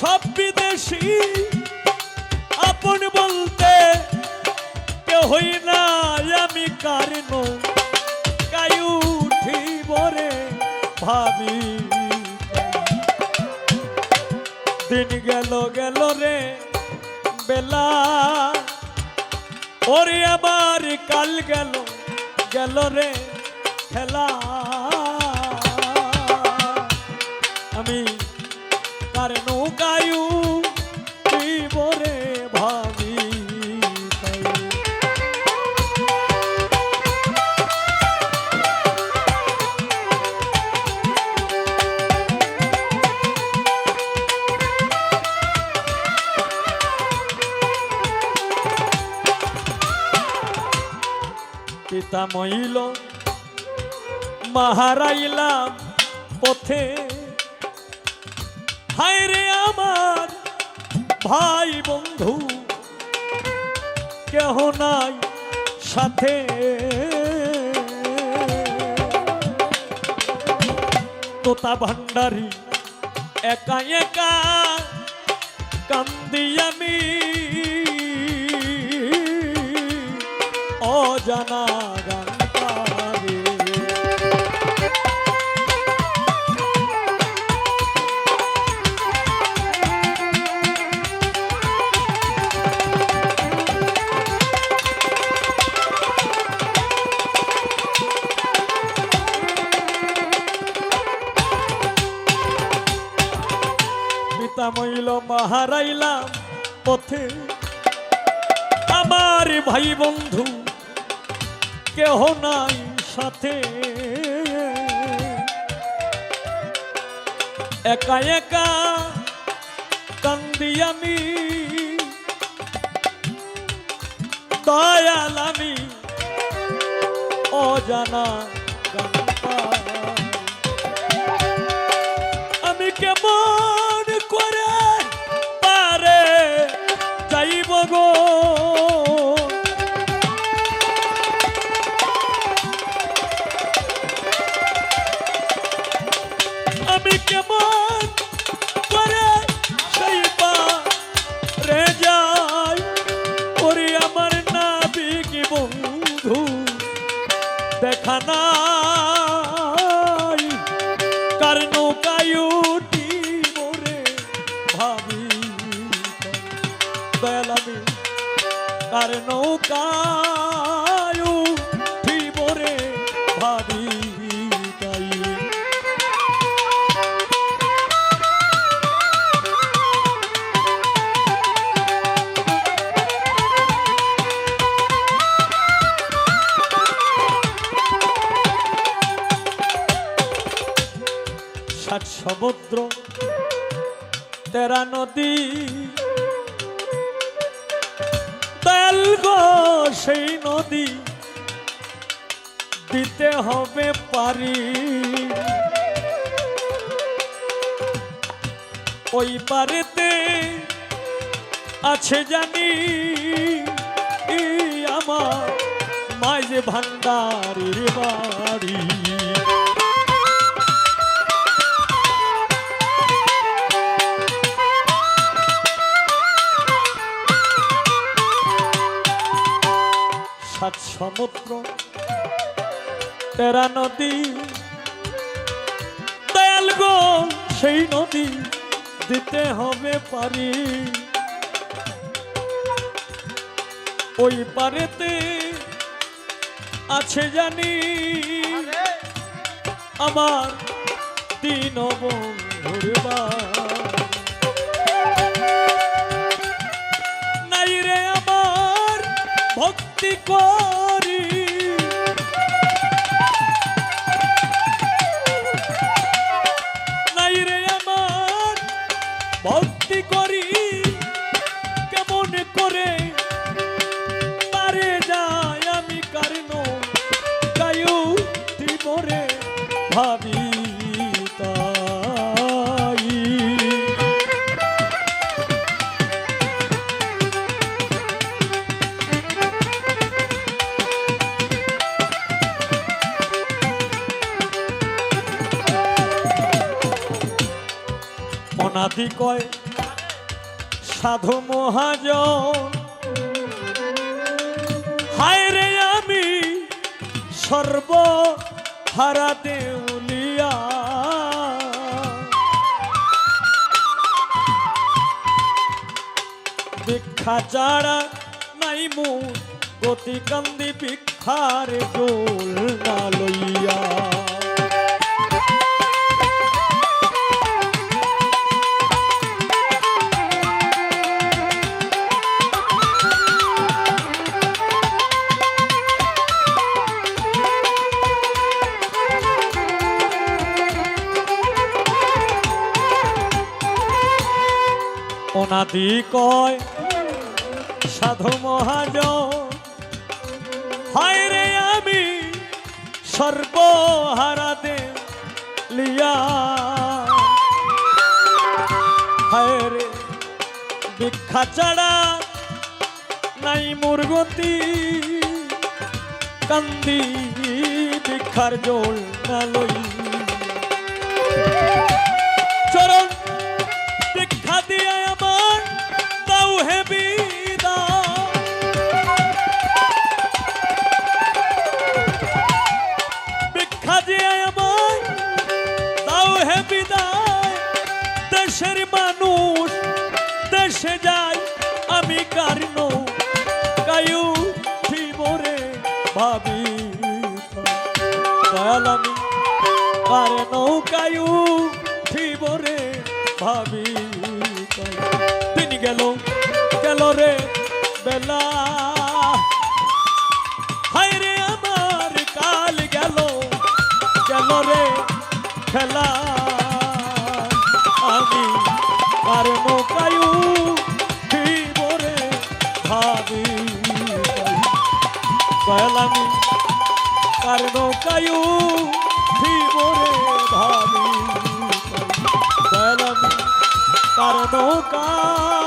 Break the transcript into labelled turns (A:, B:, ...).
A: সব বিদেশি। আপন বলতে কেহই না আমি কারণ গাই উঠিব রে ভাবি। দিন গেল গেল রে বেলা। ওরে আবার কাল গেল গেল রে খেলা। পিতা মইল মাহারাইলাম পথে। হায় রে আমার ভাই বন্ধু, কেহ নাই সাথে। তোতা ভান্ডারি একা একা কান্দি আমি। অজানা গান মইল মাহারাইলাম পথে। আমার ভাই বন্ধু কেহ নাই সাথে। একা একা কান্দি আমি দয়াল আমি অজানা গান দেখা নাই কার নৌকায় উঠিব রে ভাবি দয়াল আমি কার নৌকায় সমুদ্র, তেরা নদী। তেল সেই নদী, দিতে হবে পারি। ওই পারেতে আছে জানি আমার মাঝে ভান্ডারের বাড়ি। সাত সমুদ্র তেরা নদী। দয়াল গো সেই নদী দিতে হবে পারি। ওই পারেতে আছে জানি আমার তিন বন্ধুর বাড়ি। ভক্তি করি। নাই রে আমার, ভক্তি করি। কেমন করে পারে যায় আমি কারণ গায়ু দিবরে ভাবি। অনাদি কয়, সাধু মহাজন, হায় রে আমি সর্ব হারা দেউলিয়া। ভিক্ষা ছাড়া নাই মু গতি কান্দি ভিক্ষার জোল না লইয়া। অনাদি কয়, সাধু মহাজ রে আমি সর্বহারা দে লিয়া হায় রে, ভিক্ষা নাই মুরগতি। কান্দি ভিক্ষার জোল না লই। হে বিদায় ভিক্ষা দিয়ে আমার দাও হে দেশে যায় আমি কারণ। কায়ু ঠিমরে ভাবি। দয়াল আমি কার নৌকায়ু ঠিমরে ভাবি। দিন গেল। বেলা। হায় আমার কাল গেল গেল রে খেলা। আমি আর নৌকায়ু ঠিমরে ভাবি। দয়াল আমি কার নৌকায়ু ঠিমরে ভাবি। দয়াল আমি কার নৌকায়ু